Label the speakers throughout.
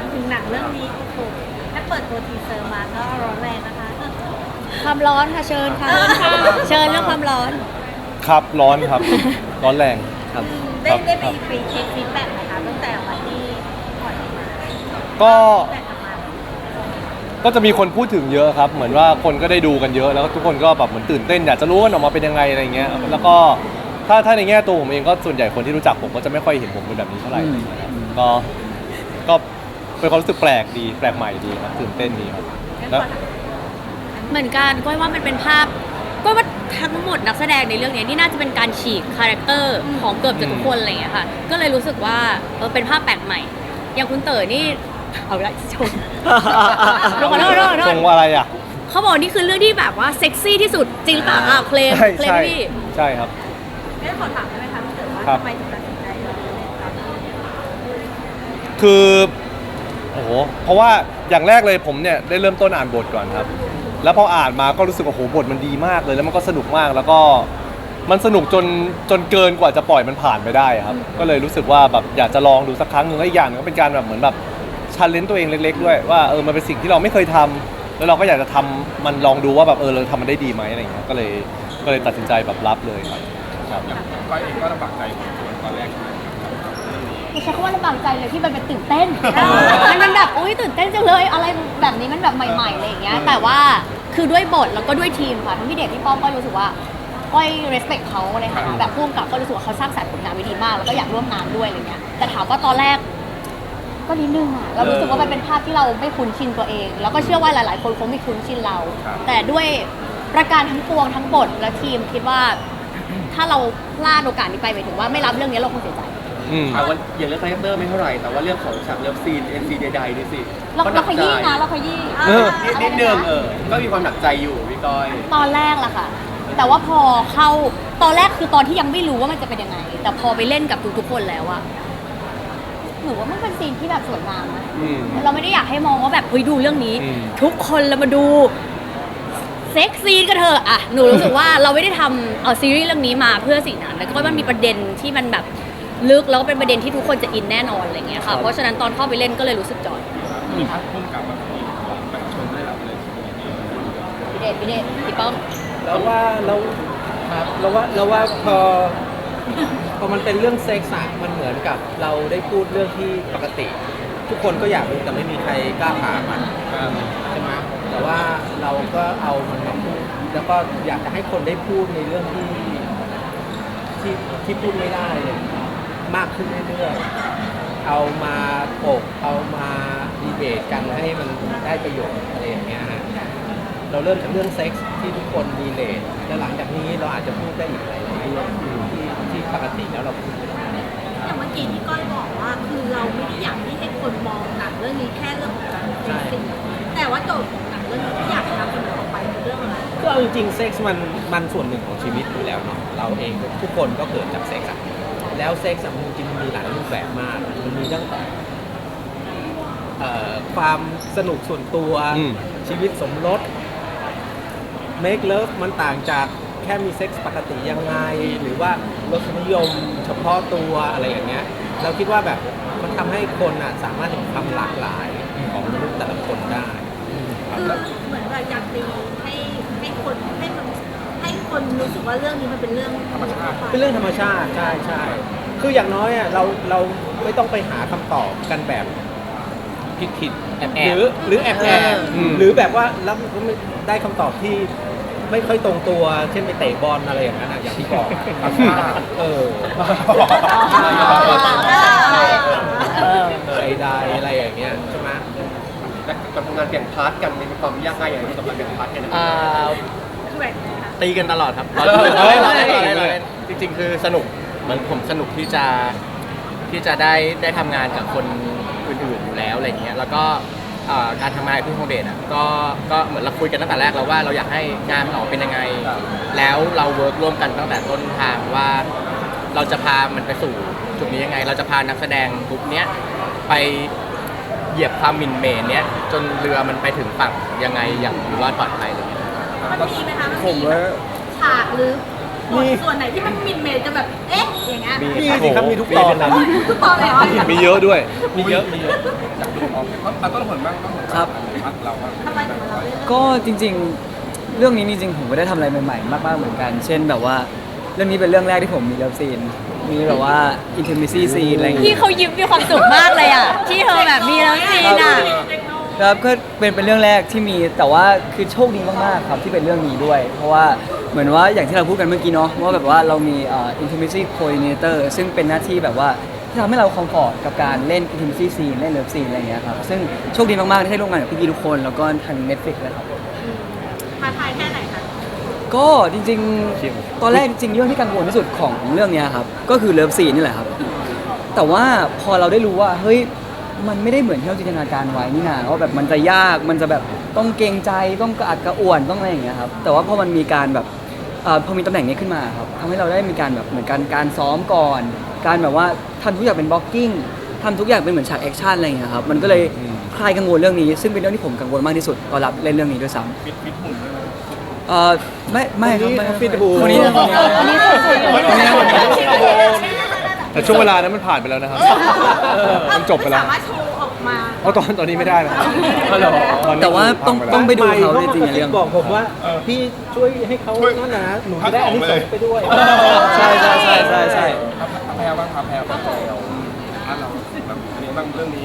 Speaker 1: ามถึงหนังเรื่องนี้โอ้โหแค่เปิดตัวทีเซอร์มาก็ร้อนแรงนะคะ
Speaker 2: ความร้อนค่ะเชิญค่ะ เชิญเรื่องความร้อน
Speaker 3: ครับร้อนครับ ร้อนแรงครับ
Speaker 1: ได้
Speaker 3: ครับ
Speaker 1: ได้
Speaker 3: ค
Speaker 1: ไป
Speaker 3: รับ
Speaker 1: ไปเช็คฟีดแบ็กไหมคะตั้งแต่วันที่ปล่อยมา
Speaker 3: ก็
Speaker 1: ฟีดแบ็กกลับมา
Speaker 3: ก็จะมีคนพูดถึงเยอะครับ เหมือนว่าคนก็ได้ดูกันเยอะแล้วก็ทุกคนก็แบบเหมือนตื่นเต้นอยากจะรู้ว่ามันออกมาเป็นยังไงอะไรเงี้ยแล้วก็ถ้าถ้าในแง่ตัวผมเองก็ส่วนใหญ่คนที่รู้จักผมก็จะไม่ค่อยเห็นผมเป็นแบบนี้เท่าไหร่นะครับก็ก็ เป็นความรู้สึกแปลกดีแปลกใหม่ดีครับตื่นเต้นดีครับ
Speaker 1: งั้น
Speaker 3: แล้ว
Speaker 1: ขอถาม
Speaker 2: เหมือนกันก้อยว่ามันเป็นภาพก้อยว่าทั้งหมดนักแสดงในเรื่องนี้นี่น่าจะเป็นการฉีกคาแรคเตอร์ของเกือบจะทุกคนอะไรอย่างเงี้ยค่ะ ก็เลยรู้สึกว่าเออเป็นภาพแปลกใหม่ อย่างคุณเต๋อนี่เอาละชมขอโทษขอโทษขอโทษ
Speaker 3: ทรงว่าอะไรอะ
Speaker 2: เขาบอกนี่คือเรื่องที่แบบว่าเซ็กซี่ที่สุดจริงหรือเปล่าอะเคลม
Speaker 3: ใช่
Speaker 2: เคลม
Speaker 3: ใช่
Speaker 2: พี่
Speaker 3: ใช่ครับ
Speaker 1: งั้นขอถามได้ไหมคะพี่เต๋อว่า
Speaker 3: ครับ
Speaker 1: ทำไมถึงตัดสินใจเล่นครับ
Speaker 3: คือ โอ้โหเพราะว่าอย่างแรกเลยผมเนี่ยได้เริ่มต้นอ่านบทก่อนครับ แล้วพออ่านมาก็รู้สึกว่าโอ้โหบทมันดีมากเลย แล้วมันก็สนุกมากแล้วก็มันสนุกจนจนเกินกว่าจะปล่อยมันผ่านไปได้ครับ ก็เลยรู้สึกว่าแบบอยากจะลองดูสักครั้งหนึ่งแล้วอีกอย่างหนึงก็เป็นการแบบเหมือนแบบชันเลนตัวเองเล็ก ๆ ด้วยว่าเออมันเป็นสิ่งที่เราไม่เคยทำแล้วเราก็อยากจะทำมันลองดูว่าแบบเออเราทำมันได้ดีไหมอะไรอย่างเงี้ยก็เลยก็เลยตัดสินใจแบบรับเลยครับครับ
Speaker 4: ก้อยเองก็ลำบากใจตอนแรกใช่ไหม
Speaker 2: ไม่ ใช่คำว่าลำบากใจเลยที่มันเป็นตื่นเต้นมันมันแบบอุ้ยตื่นเต้นจังเลยอะไรแบบนี้มันแบบใหม่ๆอะไรอย่างเงี้ย แต่ว่าคือด้วยบทแล้วก็ด้วยทีมค่ะทั้งพี่เดชพี่ป้อมก็รู้สึกว่าก้อย respect เขาในฐานะแบบพุ่มกับก็รู้สึกว่าเขาสร้างสรรค์ผลงานไว้ดีมาก แล้วก็อยากร่วมงานด้วยอะไรเงี้ยแต่ถามว่าตอนแรก ก็นิดนึงอะเรารู้สึกว่ามันเป็นภาพที่เราไม่คุ้นชินตัวเอง แล้วก็เชื่อว่าหลาย ๆ คนคงไม่คุ้นชินเรา แต่ด้วยประการทั้งปวงทั้งบทและทีมคิดว่า ถ้าเราพลาดโอกาสนี้ไปหมายถึงว่าไม่รับเรื่องนี้เราคงเสียใจ
Speaker 3: อืม
Speaker 5: เอาว่าอย่างเรื่องคาแรคเตอร์ไม่เท่าไหร่แต่ว่าเรื่องของฉากเลิฟซีนเอ็นซีใดๆนี่สิ
Speaker 2: เรา
Speaker 5: ก็ห
Speaker 2: เรา
Speaker 5: ก
Speaker 2: ข
Speaker 5: ใจ
Speaker 2: ยี้นะเราขยี้
Speaker 3: เออ
Speaker 5: นิดนิดนึงเออก็มีความหนักใจอยู่พี่ก้อย
Speaker 2: ตอนแรกล่ะค่ะ แต่ว่าพอเข้าตอนแรกคือตอนที่ยังไม่รู้ว่ามันจะเป็นยังไง แต่พอไปเล่นกับทุกๆคนแล้วอะหนูว่ามันเป็นซีนที่แบบสวยงามนะ
Speaker 3: อืม
Speaker 2: เราไม่ได้อยากให้มองว่าแบบเฮ้ยดูเรื่องนี้
Speaker 3: อืม
Speaker 2: ทุกคนเรามาดูเซ็กซีนกันเถอะอะหนูรู้สึกว่าเราไม่ได้ทำเอาซีรีส์เรื่องนี้มาเพื่อสิ่งนั้นแล้วก็มันมีประเด็นที่มันแบบ ลึกแล้วก็เป็นประเด็นที่ทุกคนจะอินแน่นอนอะไรเงี้ยค่ะ เพราะฉะนั้นตอนเข้าไปเล่นก็เลยรู้สึกจอย
Speaker 4: มีพักพุ่มกับแบบนี้แบบชมได้รับเลย
Speaker 2: พี่เดชพี่เดชพี่ป้อม
Speaker 6: แล้วว่าแล้วครับแล้วว่าแล้วว่าพอพอมันเป็นเรื่องเซ็กส์อะมันเหมือนกับเราได้พูดเรื่องที่ปกติ ทุกคนก็อยากรู้แต่ไม่มีใครกล้าถามมันใช่ไหมแต่ว่าเราก็เอามันมาพูดแล้วก็อยากจะให้คนได้พูดในเรื่องที่ที่ที่พูดไม่ได้เนี่ย มากขึ้นเรื่อยๆ เอามาถกเอามาดีเบตกันให้มันได้ประโยชน์อะไรอย่างเงี้ยฮะเราเริ่มจากเรื่องเซ็กส์ที่ทุกคนดีเลทแล้วหลังจากนี้เราอาจจะพูดได้อีกหลายๆเรื่องที่ที่ปกติแล้วเราพูดไม่ได้
Speaker 1: อย่างเมื่อกี้ที่ก้อยบอกว่าคือเราไม่ได้อยากที่ให้คนมองหนังเรื่องนี้แค่เรื่องของการเซ็กซี่แต่ว่าโจทย์ของหนังเรื่องนี้ที่อยากจะนำเสนอออกไปคือเรื่องอะไร
Speaker 6: ก็เอาจริงๆเซ็กส์มันมันส่วนหนึ่งของชีวิตอยู่แล้วเนาะเราเองทุกคนก็เกิดจากเซ็กส์อะ แล้วเซ็กส์อะมันจริงๆมันมีหลายรูปแบบมาก มันมีตั้งแต่เอ่อความสนุกส่วนตัว
Speaker 3: อืม
Speaker 6: ชีวิตสมรส make love มันต่างจากแค่มีเซ็กส์ปกติยังไง หรือว่ารสนิยมเฉพาะตัวอะไรอย่างเงี้ย เราคิดว่าแบบมันทำให้คนอะสามารถเห็นความหลากหลายของมนุษย์แต่ละคนได้
Speaker 1: คือเหมือนแบบอยากตีให้ให้คนให้มันให้ คนรู้สึกว่าเรื่องนี้มันเป็นเรื่องธรรมชาติ
Speaker 6: เป็นเรื่องธรรมชาติใช่ใช่คืออย่างน้อยอะเราเราไม่ต้องไปหาคำตอบกันแบบผิดผิดแอบแอบหรือหรือแอบแอบ
Speaker 3: อืม
Speaker 6: หรือแบบว่าแล้วก็ไม่ได้คำตอบที่ไม่ค่อยตรงตัว เช่นไปเตะบอลอะไรอย่างนั้นอะอย่างที่บอกอะเออ
Speaker 2: เออ
Speaker 6: ใดๆอะไรอย่างเงี้ยใช่ไหม
Speaker 5: และการทำงานแบ่งพาร์ทกันมันมีความยากง่ายอย่างไรกับการแบ่งพาร์ทกันนะ
Speaker 7: อ่า ตีกันตลอดครับ
Speaker 5: เออ
Speaker 7: เราเล่นเราเล่น
Speaker 3: เออ
Speaker 7: เราเล่นเราเล่นจริง ๆ คือสนุกเหมือนผมสนุกที่จะที่จะได้ได้ทำงานกับคนอื่นๆอยู่แล้วอะไรเงี้ยแล้วก็อ่าการทำงานกับพี่คงเดชอะก็ก็เหมือนเราคุยกันตั้งแต่แรกแล้วว่าเราอยากให้งานมันออกเป็นยังไง แล้วเราเวิร์กร่วมกันตั้งแต่ต้นทางว่า เราจะพามันไปสู่จุดนี้ยังไง เราจะพานักแสดงกลุ่มเนี้ยไปเหยียบความหมินเหมนเนี้ยจนเรือมันไปถึงฝั่งยังไงอย่างอยู่รอดปลอดภัยอะไรเงี้ย
Speaker 1: มันมีไหมคะ มันมีแบบฉากหรือบทส่วนไหนที่มันมินเมจจะแบบ เอ๊ะ อย่างเงี้ย
Speaker 6: มีสิครับมีทุกตอนนะ
Speaker 1: ทุกตอนเลยเหรอ
Speaker 3: มีเยอะด้วย
Speaker 6: มีเยอะมีเยอะ
Speaker 4: อยากดูอโอเคเอาต้นผลบ้างต้นผล
Speaker 8: ครับ
Speaker 4: พัดเราบ้าง
Speaker 1: ทำไมถึงเราได้เลือก
Speaker 8: ก็จริงๆ เรื่องนี้จริงๆผมก็ได้ทำอะไรใหม่ๆ มากๆเหมือนกัน เช่นแบบว่าเรื่องนี้เป็นเรื่องแรกที่ผมมีเลิฟซีน มีแบบว่าอินเทอร์มิซี่ซีนอะไรอย่าง
Speaker 9: พี่
Speaker 8: เงี้ย
Speaker 9: เขายิ้มมีความสุขมากเลยอะ ที่เธอแบบมีแล้วซีนอะ
Speaker 8: ครับก็เป็นเป็นเรื่องแรกที่มีแต่ว่าคือโชคดีมากๆครับที่เป็นเรื่องนี้ด้วย เพราะว่าเหมือนว่าอย่างที่เราพูดกันเมื่อกี้เนาะว่าแบบว่าเรามีเอ่อ intimacy coordinator ซึ่งเป็นหน้าที่แบบว่าที่ทำให้เราคอมฟอร์ตกับการเล่น intimacy scene เล่นเลิฟซีนอะไรอย่างเงี้ยครับซึ่งโชคดีมากๆที่ได้ร่วมงานกับพี่ๆทุกคน แล้วก็ทาง Netflix เลยครับ
Speaker 1: ท้าทายแค่ไหนคะ
Speaker 8: ก็จริงๆ ตอนแรกจริงๆเรื่องที่กังวลที่สุดของเรื่องเนี้ยครับ ก็คือเลิฟซีนนี่แหละครับ แต่ว่าพอเราได้รู้ว่าเฮ้ย มันไม่ได้เหมือนที่เราจินตนาการไว้นี่นาว่าแบบมันจะยากมันจะแบบต้องเกรงใจต้องกระอักกระอ่วนต้องอะไรอย่างเงี้ยครับแต่ว่าพอมันมีการแบบเอ่อพอมีตำแหน่งนี้ขึ้นมาครับทำให้เราได้มีการแบบเหมือนกันการซ้อมก่อน การแบบว่าทำทุกอย่างเป็นบล็อกกิ้งทำทุกอย่างเป็นเหมือนฉากแอคชั่นอะไรอย่างเงี้ยครับมันก็เลยคลายกังวลเรื่องนี้ ซึ่งเป็นเรื่องที่ผมกังวลมากที่สุดตอนรับเล่นเรื่องนี้ด้วยซ้ำ
Speaker 4: ฟิตฟิตหุ่นด้วยนะ
Speaker 8: เออไม่ไม่ครับไม่
Speaker 6: ฟิตบู
Speaker 8: คนนี้คนนี้
Speaker 9: คนนี้สวยๆ
Speaker 8: คนนี้คนนี้
Speaker 3: แต่ช่วงเวลานั้นมันผ่านไปแล้วนะครับมันจบไปแล้ว
Speaker 1: สามารถโชว์ออกมา
Speaker 3: เพราะตอนตอนนี้ไม่ได้แล้วตอนนี้
Speaker 8: แต่ว่าต้อง
Speaker 3: พั
Speaker 8: ต้อง
Speaker 3: ไป
Speaker 8: ไปดูเขาจริงๆในเรื่อง
Speaker 6: บอกผมว่าพี่ช่วยให้เขานั่นนะหนูจะได้อันนี้ส่งส์ไปด้วย
Speaker 8: ใช่ใช่ใช่ใช่ใช่
Speaker 4: พับแพรบ้างพับแพรบ้างพัดเราแบบอันนี้บ้างเรื่องนี้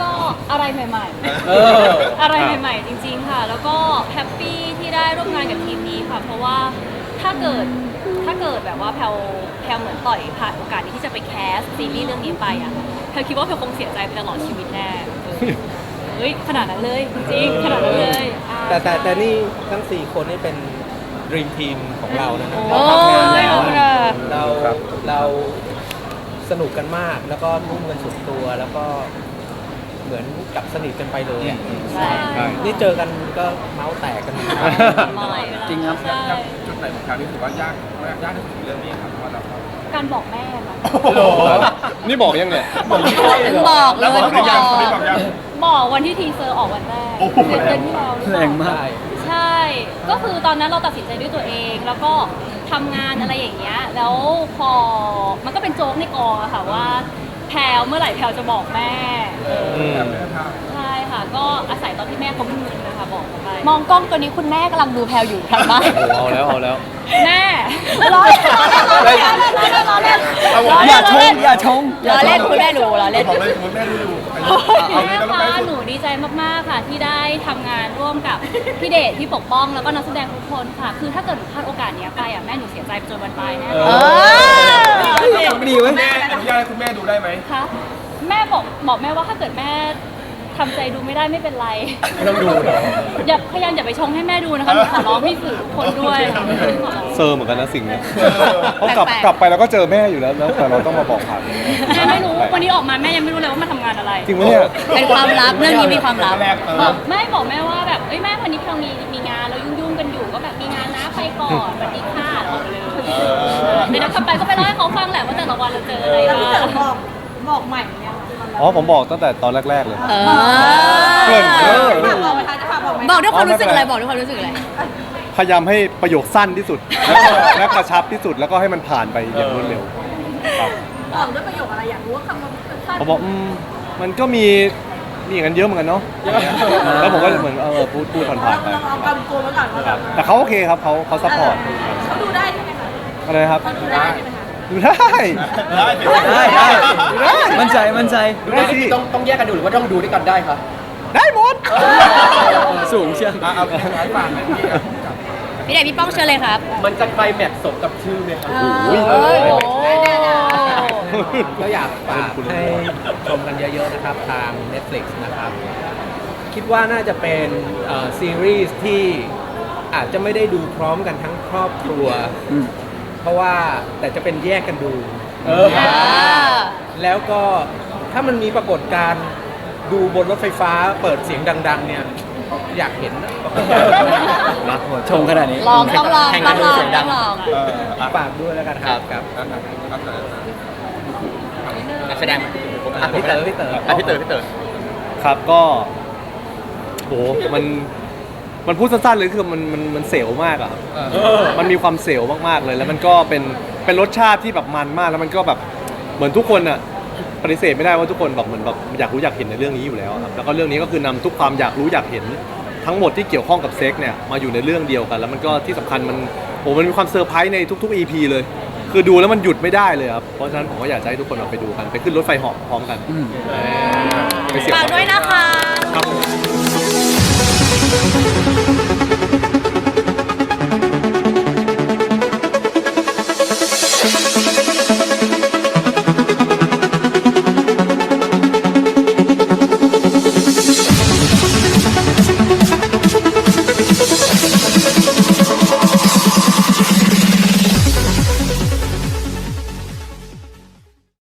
Speaker 9: ก็อะไรใหม่
Speaker 8: เออ
Speaker 9: ๆ อะไรใหม่ๆจริง ๆ ค่ะ แล้วก็แฮปปี้ที่ได้ร่วมงานกับทีมนี้ค่ะ เพราะว่าถ้าเกิด ถ้าเกิดแบบว่าแพลวแพลวเหมือนต่อยผ่านโอกาสนี้ที่จะไปแคสซีรีส์เรื่องนี้ไปอะแพลวคิดว่าแพลวคงเสียใจไปตลอดชีวิตแน่เออเฮ้ยขนาดนั้นเลยจริงๆขนาดนั้นเลยอ่า
Speaker 6: แต่แต่แต่นี่ทั้ง 4 คนนี่เป็น Dream Team ของเรานะครับ
Speaker 9: โอ้
Speaker 6: เราทำงานแล้ว
Speaker 9: ยขอบคุณค่ะ
Speaker 6: เราเราสนุกกันมากแล้วก็ทุ่มกันสุดตัวแล้วก็เหมือนกับสนิทกันไปเลยอะ
Speaker 9: ใช่
Speaker 3: ใช่
Speaker 6: นี่เจอกันก็เมาส์แตกกัน
Speaker 8: จริงครับ
Speaker 9: ใช่
Speaker 4: จุด ไหนของการที่ถือว่ายากมากยากที่สุดในเรื่องนี้ครับว่าเรา
Speaker 9: การบอกแม่ค่ะ
Speaker 3: นี่บอกยังเนี่ย
Speaker 9: บอกเลยบอก
Speaker 4: บอกหรือยังคนนี้บอกยัง
Speaker 9: บอกวันที่ทีเซอร์ออกวันแรก
Speaker 4: โอ้โห
Speaker 9: เดือนเดือนที่แล้ว
Speaker 8: แรงมาก
Speaker 9: ใช่ ก็คือตอนนั้นเราตัดสินใจด้วยตัวเอง แล้วก็ทำงานอะไรอย่างเงี้ย แล้วพอมันก็เป็นโจ๊กในกองอะค่ะว่าแพลวเมื่อไหร่แพลวจะบอกแม่ ก็อาศัยตอนที่แม่เขาไม่มึนนะคะบอกเขาไปมองกล้องตัวนี้คุณแม่กำลังดูแพลวอยู่ทางบ้าน
Speaker 3: โอ้เอาแล้วเอาแล้ว
Speaker 9: แม่ล้อเล่นล้อเล่นล้อเล่นล้อเล่นล้อเล่น
Speaker 8: อย่าชงอย่าชง
Speaker 9: ล้อเล่นคุณแม่ดูล้อเล่น
Speaker 4: บอกเลยคุณแม่ดูอยู่
Speaker 9: แม่คะหนูดีใจมากๆค่ะที่ได้ทำงานร่วมกับพี่เดชพี่ปกป้องแล้วก็นักแสดงทุกคนค่ะ คือถ้าเกิดหนูพลาดโอกาสเนี้ยไปอะแม่หนูเสียใจไปจนวันตายแน่
Speaker 8: เออดีเว้ย
Speaker 4: แม่อนุญาตให้คุณแม่ดูได้ไหม
Speaker 9: คะแม่บอกบอกแม่ว่าถ้าเกิดแม่ ทำใจดูไม่ได้ไม่เป็นไร
Speaker 3: ไม่ต้องดูเหรอ
Speaker 9: อย่าพยายามอย่าไปชงให้แม่ดูนะคะหนูขอร้องพี่สื่อทุกคนด้วยค่ะขอร้อง
Speaker 3: เซอร์เหมือนกันนะสิ่งเนี้ยเพราะกลับกลับไปแล้วก็เจอแม่อยู่แล้วแล้วแต่เราต้องมาบอกผ่าน
Speaker 9: แม่ไม่รู้วันนี้ออกมาแม่ยังไม่รู้เลยว่ามาทำงานอะไร
Speaker 3: จริงไหมเนี่ย
Speaker 9: เป็นความลับเรื่องนี้มีความลับ
Speaker 4: แรกเออ
Speaker 9: บอกไม่บอกแม่ว่าแบบเอ้ยแม่วันนี้เรามีมีงานเรายุ่งๆกันอยู่ก็แบบมีงานนะไปก่อนสวัสดีค่ะออกเลยเดี๋ยวทำไปก็ไปเล่าให้เขาฟังแหละว่าแต่ละวันเราเจออะไร
Speaker 1: แล้วพี่เต๋อ
Speaker 9: บ้าง
Speaker 1: บอกบอกใหม่เนี่ยค่ะ
Speaker 3: อ๋อผมบอกตั้งแต่ตอนแรก ๆ เลย
Speaker 9: เอ
Speaker 3: เกินเกิน
Speaker 1: ฝากบอกไหมคะจะฝากบอกไหม
Speaker 9: บอกด้วยความรู้สึกอะไรบอกด้วยความรู้สึกอะไร
Speaker 3: พยายามให้ประโยคสั้นที่สุด และและกระชับที่สุดแล้วก็ให้มันผ่านไปอย่างรวดเร็วครับ
Speaker 1: บอกด้วยประโยคอะไรอยากรู้ว่าคำว่าสั้น
Speaker 3: ผมบอกอืมมันก็มีมีอย่างนั้นเยอะเหมือนกันเนาะแล้วผมก็เหมือนเออพูดพูดผ่าน
Speaker 1: เรา
Speaker 3: ๆไป
Speaker 1: เราเอากำโกงไว้ก่อนว่าแบบ
Speaker 3: แต่เขาโอเคครับเขาเขาซัพพอร์ต
Speaker 1: เขาดูได้ใช่ไหมคะ
Speaker 3: อะไรนะครับ
Speaker 1: เขาดูได้ใช่ไหมคะ
Speaker 3: ดูได้
Speaker 4: ได้สิ
Speaker 8: ได้ได้มั่นใจมั่นใจ
Speaker 3: ดูได้สิ
Speaker 5: ต้องต้องแยกกันดูหรือว่าต้องดูด้วยกันได้คะ
Speaker 3: ได้หมด
Speaker 8: สูงเชียว
Speaker 4: อะเอาท้ายฝากหน่อยพี่ครับ
Speaker 9: พี่เดชพี่ป้องเชิญเลยครับ
Speaker 5: มันจะไคลแม็กซ์สมกับชื่อไหมคะ
Speaker 9: เอ้ยโอ้
Speaker 6: ก็อยากฝากให้ชมกันเยอะๆนะครับ ทาง Netflix นะครับ คิดว่าน่าจะเป็นเอ่อซีรีส์ที่อาจจะไม่ได้ดูพร้อมกันทั้งครอบครัว
Speaker 8: อืม
Speaker 6: เพราะว่าแต่จะเป็นแยกกันดู
Speaker 9: อ่า
Speaker 6: แล้วก็ถ้ามันมีปรากฏการณ์ดูบนรถไฟฟ้าเปิดเสียงดัง ๆ เนี่ย อยากเห็นนะ
Speaker 3: รักหมด
Speaker 8: ชงขนาดนี้
Speaker 9: ลองต้องลอง
Speaker 7: แข่ง
Speaker 9: ต้
Speaker 7: กั
Speaker 9: อนงลอง
Speaker 7: ดูเสียงดั
Speaker 9: ต้องงลอง
Speaker 4: เอออะ
Speaker 6: ฝากด้วยแล้วกันครับครับ
Speaker 4: ครับครับครับ
Speaker 7: นักแสดงผมอะ
Speaker 6: พี่เต๋อพี่เต๋อ
Speaker 7: อะพี่เต๋อพี่เต๋อ
Speaker 3: ครับก็โหมัน มันพูดสั้นๆเลยคือมันมันมันเสียวมากอะครับ
Speaker 4: เออ
Speaker 3: มันมีความเสียวมากๆเลย แล้วมันก็เป็นเป็นรสชาติที่แบบมันมาก แล้วมันก็แบบเหมือนทุกคนอะปฏิเสธไม่ได้ว่าทุกคนแบบเหมือนแบบอยากรู้อยากเห็นในเรื่องนี้อยู่แล้วครับแล้วก็เรื่องนี้ก็คือนำทุกความอยากรู้อยากเห็นทั้งหมดที่เกี่ยวข้องกับเซ็กเนี่ยมาอยู่ในเรื่องเดียวกัน แล้วมันก็ที่สำคัญมันโอ้มันมีความเซอร์ไพรส์ในทุก ๆ EP เลย คือดูแล้วมันหยุดไม่ได้เลยครับเพราะฉะนั้นผมก็อยากจะให้ทุกคนเอาไปดูกันไปขึ้นรถไฟเหาะพร้อมกัน
Speaker 8: อืม
Speaker 3: ไปเสียบ
Speaker 2: ฝากด้วยนะคะ
Speaker 3: ครับ Thank you.